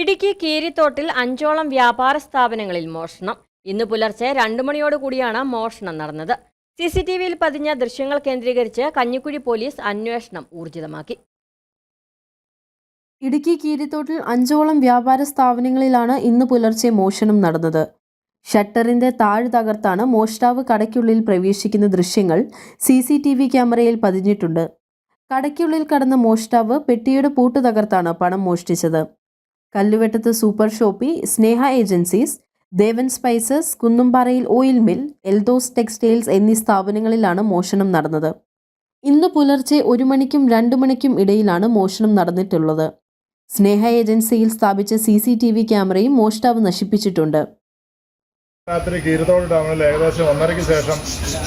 ഇടുക്കി കീരിത്തോട്ടിൽ അഞ്ചോളം വ്യാപാര സ്ഥാപനങ്ങളിൽ മോഷണം. ഇന്ന് പുലർച്ചെ രണ്ടു മണിയോടുകൂടിയാണ് മോഷണം നടന്നത്. സി സി ടി വിയിൽ പതിഞ്ഞ ദൃശ്യങ്ങൾ കേന്ദ്രീകരിച്ച് കഞ്ഞിക്കുഴി പോലീസ് അന്വേഷണം ഊർജിതമാക്കി. ഇടുക്കി കീരിത്തോട്ടിൽ അഞ്ചോളം വ്യാപാര സ്ഥാപനങ്ങളിലാണ് ഇന്ന് പുലർച്ചെ മോഷണം നടന്നത്. ഷട്ടറിന്റെ താഴ് തകർത്താണ് മോഷ്ടാവ് കടയ്ക്കുള്ളിൽ പ്രവേശിക്കുന്ന ദൃശ്യങ്ങൾ സി സി ടി വി ക്യാമറയിൽ പതിഞ്ഞിട്ടുണ്ട്. കടയ്ക്കുള്ളിൽ കടന്ന മോഷ്ടാവ് പെട്ടിയുടെ പൂട്ട് തകർത്താണ് പണം മോഷ്ടിച്ചത്. കല്ലുവെട്ടത്ത് super shoppe Sneha agencies Devan spices കുന്നുംപാറയിൽ oil mill Eldhose textiles എന്നീ സ്ഥാപനങ്ങളിലാണ് മോഷണം നടന്നത്. ഇന്ന് പുലർച്ചെ ഒരു മണിക്കും രണ്ടു മണിക്കും ഇടയിലാണ് മോഷണം നടന്നിട്ടുള്ളത്. സ്നേഹ ഏജൻസിയിൽ സ്ഥാപിച്ച സി സി ടി വി ക്യാമറയും മോഷ്ടാവ് നശിപ്പിച്ചിട്ടുണ്ട്. രാത്രി കീരത്തോട് ടൗണിൽ ഏകദേശം ഒന്നരയ്ക്ക് ശേഷം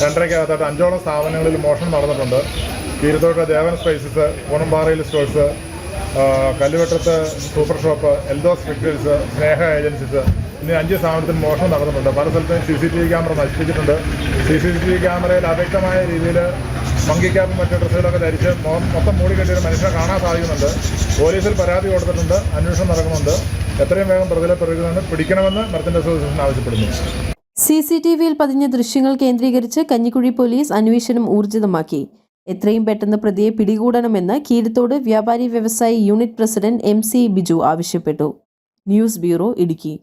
രണ്ടരയ്ക്കകത്തായിട്ട് അഞ്ചോളം സ്ഥാപനങ്ങളിൽ മോഷണം നടന്നിട്ടുണ്ട്. കീരത്തോട്ട് ദേവൻ സ്പൈസസ് കുണമ്പാറയിൽ stores കല്ലുവെട്ടത്ത് super shop Eldhose textiles Sneha agencies ഇനി അഞ്ച് സ്ഥാപനത്തിൽ മോഷണം നടന്നിട്ടുണ്ട് പല സ്ഥലത്തും C C T V camera നശിപ്പിച്ചിട്ടുണ്ട്. C C T V ക്യാമറയിൽ അവ്യക്തമായ രീതിയിൽ മങ്കിക്കാപ്പും മറ്റു ഡ്രസ്സുകളൊക്കെ ധരിച്ച് മൊത്തം മൂടി കെട്ടിയ ഒരു മനുഷ്യനെ കാണാൻ സാധിക്കുന്നുണ്ട്. പോലീസിൽ പരാതി കൊടുത്തിട്ടുണ്ട്. അന്വേഷണം നടക്കുന്നുണ്ട്. എത്രയും വേഗം പ്രതികളെ പിടിക്കണമെന്ന് പിടിക്കണമെന്ന് മർച്ചന്റ് അസോസിയേഷൻ ആവശ്യപ്പെടുന്നു. സി സി ടി വിയിൽ പതിഞ്ഞ ദൃശ്യങ്ങൾ കേന്ദ്രീകരിച്ച് കഞ്ഞിക്കുഴി പോലീസ് അന്വേഷണം ഊർജിതമാക്കി. എത്രയും പെട്ടെന്ന് പ്രതിയെ പിടികൂടണമെന്ന് കീരത്തോട് വ്യാപാരി വ്യവസായി unit president M C Biju ആവശ്യപ്പെട്ടു. News bureau Idukki.